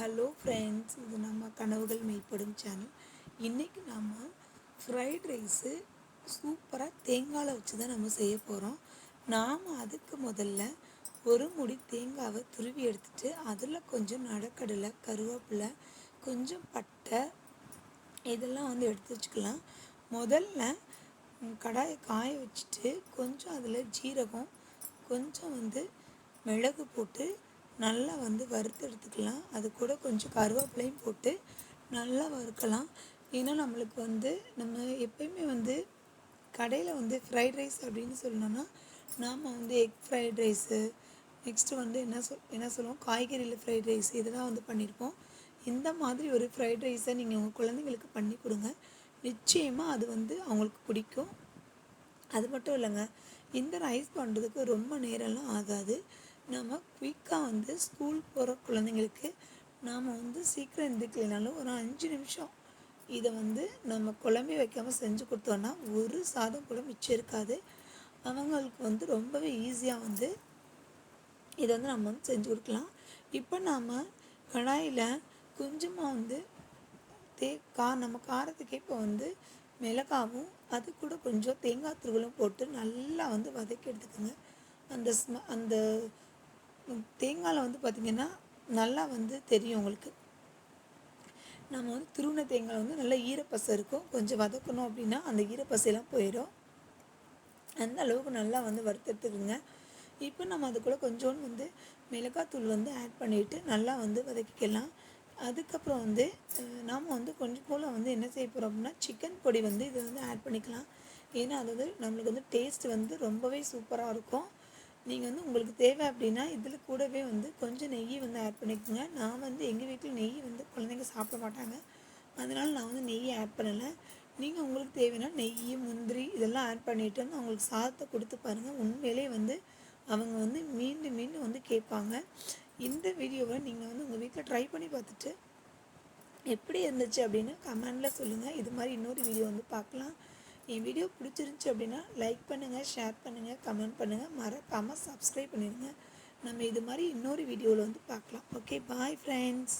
Hello friends இது நம்ம கனவுகள் மெய்ப்படும் சேனல் இன்றைக்கி நாம் ஃப்ரைட் ரைஸு சூப்பராக தேங்காயில் வச்சு தான் நம்ம செய்ய போகிறோம் நாம் அதுக்கு முதல்ல ஒரு முடி தேங்காவை துருவி எடுத்துட்டு அதில் கொஞ்சம் நடக்கடலை கருவேப்பிலை கொஞ்சம் பட்டை இதெல்லாம் வந்து எடுத்து வச்சுக்கலாம். முதல்ல ம், கடாயை காய வச்சுட்டு கொஞ்சம் அதில் ஜீரகம் கொஞ்சம் வந்து மிளகு போட்டு நல்லா வந்து வறுத்து எடுத்துக்கலாம். அது கூட கொஞ்சம் கருவேப்பிலையும் போட்டு நல்லா வறுக்கலாம். ஏன்னா நம்மளுக்கு வந்து நம்ம எப்பயுமே வந்து கடையில் வந்து ஃப்ரைட் ரைஸ் அப்படின்னு சொன்னோன்னா நாம் வந்து எக் ஃப்ரைட் ரைஸு நெக்ஸ்ட்டு வந்து என்ன சொல் என்ன சொல்லுவோம்? காய்கறியில் ஃப்ரைட் ரைஸ் இதெல்லாம் வந்து பண்ணியிருப்போம் இந்த மாதிரி ஒரு ஃப்ரைட் ரைஸை நீங்கள் உங்கள் குழந்தைங்களுக்கு பண்ணி கொடுங்க. நிச்சயமாக அது வந்து அவங்களுக்கு பிடிக்கும். அது மட்டும் இல்லைங்க இந்த ரைஸ் பண்ணுறதுக்கு ரொம்ப நேரம்லாம் ஆகாது. நம்ம குயிக்காக வந்து ஸ்கூல் போகிற குழந்தைங்களுக்கு நாம் வந்து சீக்கிரம் எந்திரிக்கலைனாலும் ஒரு அஞ்சு நிமிஷம் இதை வந்து நம்ம குழம்பி வைக்காமல் செஞ்சு கொடுத்தோன்னா ஒரு சாதம் கூட மிச்சம் இருக்காது. அவங்களுக்கு வந்து ரொம்பவே ஈஸியாக வந்து இதை வந்து நம்ம வந்து செஞ்சு கொடுக்கலாம். இப்போ நாம் கடாயில் கொஞ்சமாக வந்து தே கா நம்ம காரத்துக்கு இப்போ வந்து மிளகாவும் அது கூட கொஞ்சம் தேங்காய் துருவலும் போட்டு நல்லா வந்து வதக்கி எடுத்துக்கோங்க. அந்த ஸ்ம அந்த தேங்காயில் வந்து பார்த்திங்கன்னா நல்லா வந்து தெரியும் உங்களுக்கு. நம்ம வந்து திருவண்ண தேங்காய் வந்து நல்லா ஈரப்பசை இருக்கும். கொஞ்சம் வதக்கணும் அப்படின்னா அந்த ஈரப்பசையெல்லாம் போயிடும் அந்த அளவுக்கு நல்லா வந்து வறுத்தெடுத்துக்குங்க. இப்போ நம்ம அதுக்குள்ளே கொஞ்சோண்டு வந்து மிளகாத்தூள் வந்து ஆட் பண்ணிவிட்டு நல்லா வந்து வதக்கிக்கலாம். அதுக்கப்புறம் வந்து நாம் வந்து கொஞ்சம் போல் வந்து என்ன செய்ய போகிறோம் அப்படின்னா சிக்கன் பொடி வந்து இதை வந்து ஆட் பண்ணிக்கலாம். ஏன்னா அது வந்து நம்மளுக்கு வந்து டேஸ்ட் வந்து ரொம்பவே சூப்பராக இருக்கும். நீங்கள் வந்து உங்களுக்கு தேவை அப்படின்னா இதில் கூடவே வந்து கொஞ்சம் நெய் வந்து ஆட் பண்ணிக்கோங்க. நான் வந்து எங்கள் வீட்டில் நெய் வந்து குழந்தைங்க சாப்பிட மாட்டாங்க. அதனால் நான் வந்து நெய் ஆட் பண்ணலை. நீங்கள் உங்களுக்கு தேவைன்னா நெய் முந்திரி இதெல்லாம் ஆட் பண்ணிவிட்டு வந்து அவங்களுக்கு சாதத்தை கொடுத்து பாருங்கள் உண்மையிலே வந்து அவங்க வந்து மீண்டும் மீண்டும் வந்து கேட்பாங்க. இந்த வீடியோவை நீங்கள் வந்து உங்கள் வீட்டில் ட்ரை பண்ணி பார்த்துட்டு எப்படி இருந்துச்சு அப்படின்னு கமெண்டில் சொல்லுங்கள் இது மாதிரி இன்னொரு வீடியோ வந்து பார்க்கலாம். என் வீடியோ பிடிச்சிருந்துச்சி அப்படின்னா லைக் பண்ணுங்கள் ஷேர் பண்ணுங்கள் கமெண்ட் பண்ணுங்கள் மறக்காமல் சப்ஸ்கிரைப் பண்ணிடுங்க. நம்ம இது மாதிரி இன்னொரு வீடியோவில் வந்து பார்க்கலாம். Okay bye friends